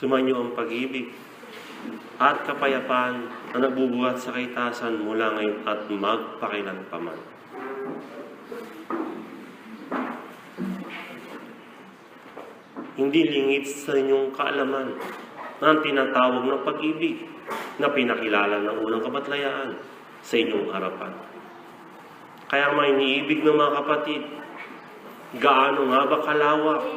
Sumainyo ang pag-ibig at kapayapaan na nagbubuhat sa kaitasan mula ngayon at magpakilanpaman. Hindi lingid sa inyong kaalaman na ang tinatawag ng pag-ibig na pinakilala ng unang kabatlayaan sa inyong harapan. Kaya may iniibig ng mga kapatid, gaano nga ba kalawak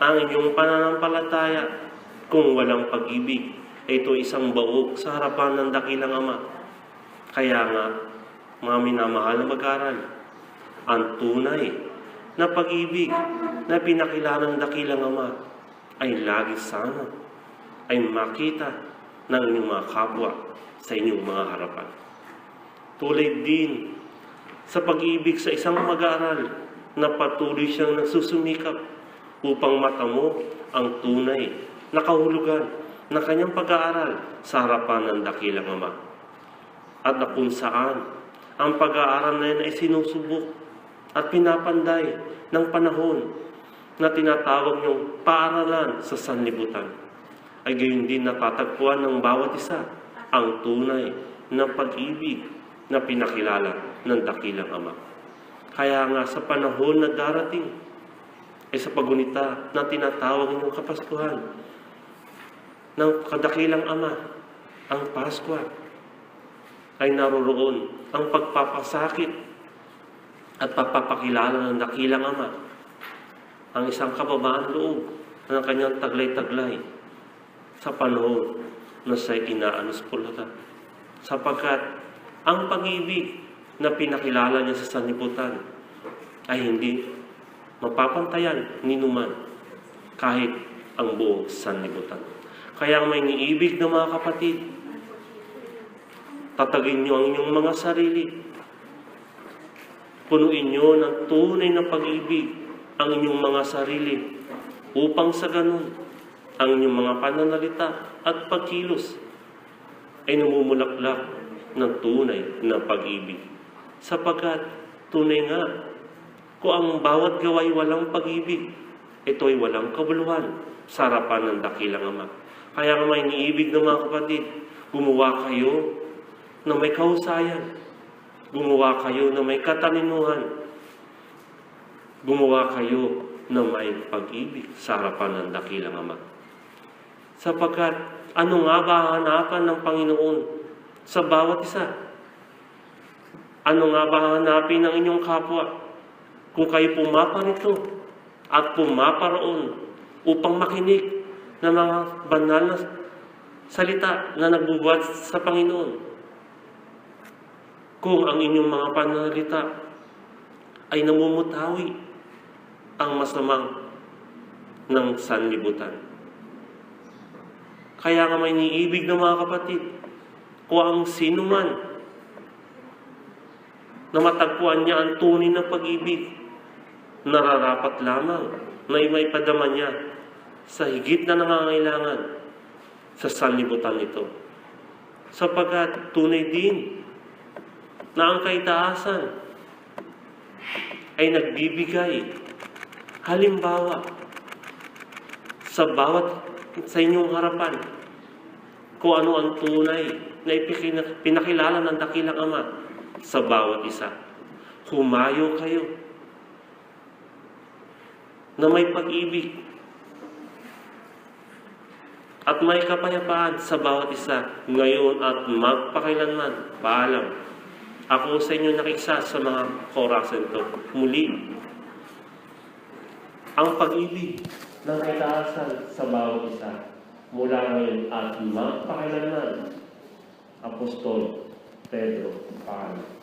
ang inyong pananampalataya kung walang pag-ibig? Ito isang baog sa harapan ng dakilang Ama. Kaya nga, mga minamahal na mag-aral, ang tunay na pag-ibig na pinakilala ng dakilang Ama ay lagi sana ay makita ng inyong mga kapwa sa inyong mga harapan. Tulad din sa pag-ibig sa isang mag-aaral na patuloy siyang nagsusumikap upang matamo ang tunay na kahulugan ng kanyang pag-aaral sa harapan ng dakilang Ama. At na kung saan ang pag-aaral na yan ay sinusubok at pinapanday ng panahon na tinatawag niyong paaralan sa sanlibutan ay gayon din natatagpuan ng bawat isa ang tunay na pag-ibig na pinakilala ng dakilang Ama. Kaya nga sa panahon na darating, ay sa pagunita na tinatawag ng Kapaskuhan ng kadakilang Ama, ang Paskwa, ay naroroon ang pagpapasakit at pagpapakilala ng dakilang Ama, ang isang kababaan loob ng kanyang taglay-taglay sa panahon na siya'y inaanuspulata. Sapagkat ang pag-ibig na pinakilala niya sa sanlibutan ay hindi mapapantayan ni numan kahit ang buong sanlibutan. Kaya may niibig ng mga kapatid, tatagin niyo ang inyong mga sarili. Punuin niyo ng tunay na pag-ibig ang inyong mga sarili upang sa ganun ang inyong mga pananalita at pagkilos ay namumulaklak ng tunay na pag-ibig. Sapagkat tunay nga, kung ang bawat gaway walang pag-ibig, ito ay walang kabuluhan sa harapan ng dakilang Ama. Kaya nga may niibig ng mga kapatid, gumawa kayo na may kahusayan. Gumawa kayo na may kataninuhan. Gumawa kayo na may pag-ibig sa harapan ng dakilang Ama. Sapagkat ano nga ba hanapan ng Panginoon sa bawat isa? Ano nga ba hanapin ng inyong kapwa kung kayo pumaparito at pumaparoon upang makinig ng mga banal na salita na nagbubuhat sa Panginoon? Kung ang inyong mga pananalita ay namumutawi ang masamang ng sanlibutan. Kaya nga may niibig ng mga kapatid, kung ang sino man na matagpuan niya ang tunay na pag-ibig, nararapat lamang na may padama niya sa higit na nangangailangan sa sanlibutan ito. Sapagkat tunay din na ang kaitaasan ay nagbibigay halimbawa sa bawat sa inyong harapan kung ano ang tunay na pinakilala ng dakilang Ama sa bawat isa. Humayo kayo na may pag-ibig at may kapayapaan sa bawat isa ngayon at magpakailanman. Paalam. Ako sa inyo nakisa sa mga korasan ito. Muli, ang pag-ibig ng kaitaasan sa bawat isa mula ngayon at magpakailanman. Apostol Pedro Paalam.